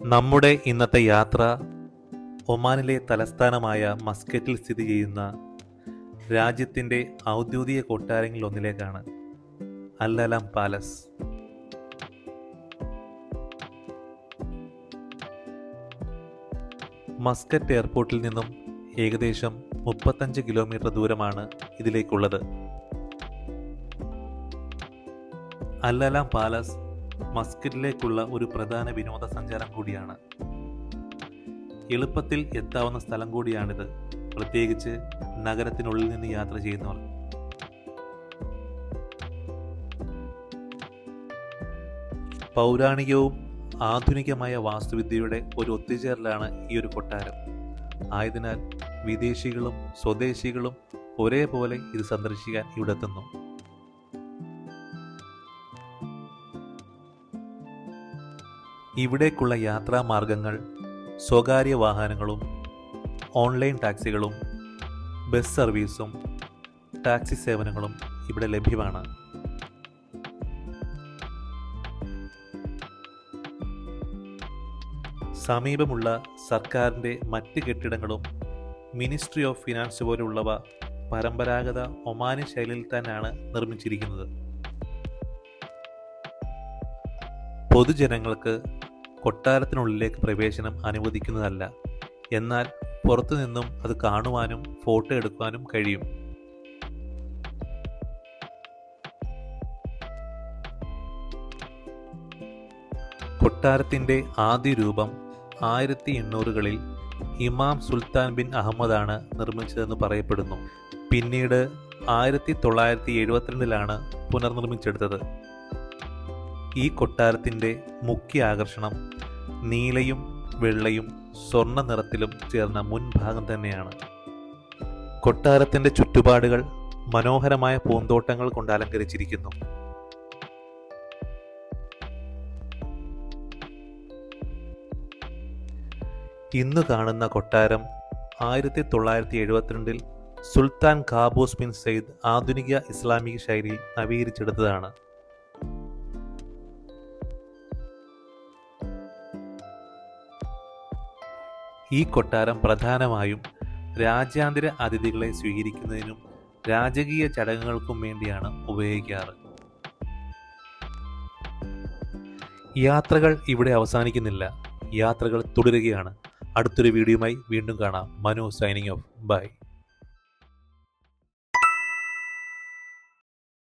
നമ്മുടെ ഇന്നത്തെ യാത്ര ഒമാനിലെ തലസ്ഥാനമായ മസ്കറ്റിൽ സ്ഥിതി ചെയ്യുന്ന രാജ്യത്തിന്റെ ഔദ്യോഗിക കൊട്ടാരങ്ങളിലൊന്നിലേക്കാണ് അല്ലലാം പാലസ്. മസ്കറ്റ് എയർപോർട്ടിൽ നിന്നും ഏകദേശം മുപ്പത്തഞ്ച് കിലോമീറ്റർ ദൂരമാണ് ഇതിലേക്കുള്ളത്. അല്ലലാം പാലസ് മസ്കറ്റിലേക്കുള്ള ഒരു പ്രധാന വിനോദസഞ്ചാരം കൂടിയാണ്. എളുപ്പത്തിൽ എത്താവുന്ന സ്ഥലം കൂടിയാണിത്. പ്രത്യേകിച്ച് നഗരത്തിനുള്ളിൽ നിന്ന് യാത്ര ചെയ്യുന്നവർ. പൗരാണികവും ആധുനികമായ വാസ്തുവിദ്യയുടെ ഒരു ഒത്തുചേരലാണ് ഈ ഒരു കൊട്ടാരം. ആയതിനാൽ വിദേശികളും സ്വദേശികളും ഒരേപോലെ ഇത് സന്ദർശിക്കാൻ ഇവിടെ എത്തുന്നു. ഇവിടേക്കുള്ള യാത്രാ മാർഗങ്ങൾ സ്വകാര്യ വാഹനങ്ങളും ഓൺലൈൻ ടാക്സികളും ബസ് സർവീസും ടാക്സി സേവനങ്ങളും ഇവിടെ ലഭ്യമാണ്. സമീപമുള്ള സർക്കാരിന്റെ മറ്റ് കെട്ടിടങ്ങളും മിനിസ്ട്രി ഓഫ് ഫിനാൻസ് പോലുള്ളവ പരമ്പരാഗത ഒമാനി ശൈലിയിൽ തന്നെയാണ് നിർമ്മിച്ചിരിക്കുന്നത്. പൊതുജനങ്ങൾക്ക് കൊട്ടാരത്തിനുള്ളിലേക്ക് പ്രവേശനം അനുവദിക്കുന്നതല്ല. എന്നാൽ പുറത്തുനിന്നും അത് കാണുവാനും ഫോട്ടോ എടുക്കുവാനും കഴിയും. കൊട്ടാരത്തിന്റെ ആദ്യ രൂപം ആയിരത്തി എണ്ണൂറുകളിൽ ഇമാം സുൽത്താൻ ബിൻ അഹമ്മദാണ് നിർമ്മിച്ചതെന്ന് പറയപ്പെടുന്നു. പിന്നീട് ആയിരത്തി തൊള്ളായിരത്തി എഴുപത്തിരണ്ടിലാണ് പുനർനിർമ്മിച്ചെടുത്തത്. ഈ കൊട്ടാരത്തിന്റെ മുഖ്യ ആകർഷണം നീലയും വെള്ളയും സ്വർണ നിറത്തിലും ചേർന്ന മുൻഭാഗം തന്നെയാണ്. കൊട്ടാരത്തിന്റെ ചുറ്റുപാടുകൾ മനോഹരമായ പൂന്തോട്ടങ്ങൾ കൊണ്ട് അലങ്കരിച്ചിരിക്കുന്നു. ഇന്ന് കാണുന്ന കൊട്ടാരം ആയിരത്തി തൊള്ളായിരത്തി എഴുപത്തിരണ്ടിൽ സുൽത്താൻ കാബൂസ് ബിൻ സെയ്ദ് ആധുനിക ഇസ്ലാമിക ശൈലിയിൽ നവീകരിച്ചെടുത്തതാണ്. ഈ കൊട്ടാരം പ്രധാനമായും രാജ്യാന്തര അതിഥികളെ സ്വീകരിക്കുന്നതിനും രാജകീയ ചടങ്ങുകൾക്കും വേണ്ടിയാണ് ഉപയോഗിക്കാറ്. യാത്രകൾ ഇവിടെ അവസാനിക്കുന്നില്ല. യാത്രകൾ തുടരുകയാണ്. അടുത്തൊരു വീഡിയോയുമായി വീണ്ടും കാണാം. Manu signing off. ബൈ.